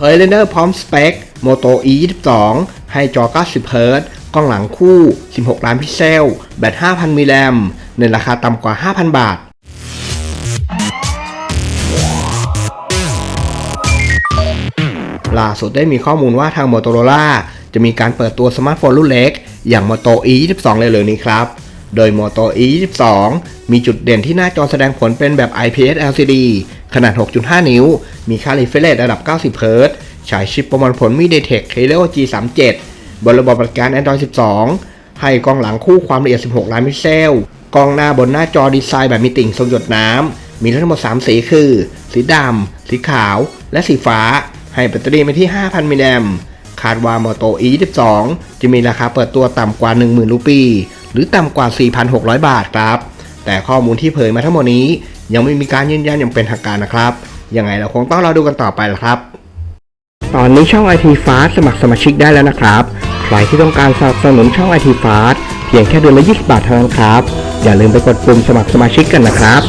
เอ r เลนเนอร์พร้อมสเปค Moto E 22ให้จอ 90 Hz กล้องหลังคู่ 16 ล้านพิกเซล แบต 5,000 มิลลิแอมในราคาต่ำกว่า 5,000 บาท ล่าสุดได้มีข้อมูลว่าทาง Motorola จะมีการเปิดตัวสมาร์ทโฟนรุ่นเล็ก อย่าง Moto E 22เลยเลยนี้ครับ โดย Moto E 22มีจุดเด่นที่หน้าจอแสดงผลเป็นแบบ IPS LCD ขนาด 6.5 นิ้ว มีค่า refresh ระดับ 90 Hz ฉายชิปประมวลผล MediaTek Helio G37 บนระบบปฏิบัติการ Android 12 ให้กล้องหลังคู่ความละเอียด 16 ล้านพิกเซล กล้องหน้าบนหน้าจอดีไซน์แบบมีติ่งทรงหยดน้ำ มีทั้งหมด 3 สีคือ สีดำ สีขาว และสีฟ้า ให้แบตเตอรี่ไปที่ 5,000 มิลลิแอมป์คาดว่า Moto E22 จะมีราคาเปิดตัวต่ำกว่า 10,000 รูปี หรือต่ำกว่า 4,600 บาทครับ แต่ข้อมูลที่เผยมาทั้งหมดนี้ ยังไม่มีการยืนยันอย่างเป็นทางการนะครับ ยังไงเราคงต้องรอดูกันต่อไปละครับ ตอนนี้ช่องไอทีฟาสมัครสมาชิกได้แล้วนะครับ ใครที่ต้องการสนับสนุนช่องไอทีฟาสเพียงแค่เดือนละ20บาทเท่านั้นครับ อย่าลืมไปกดปุ่มสมัครสมาชิกกันนะครับ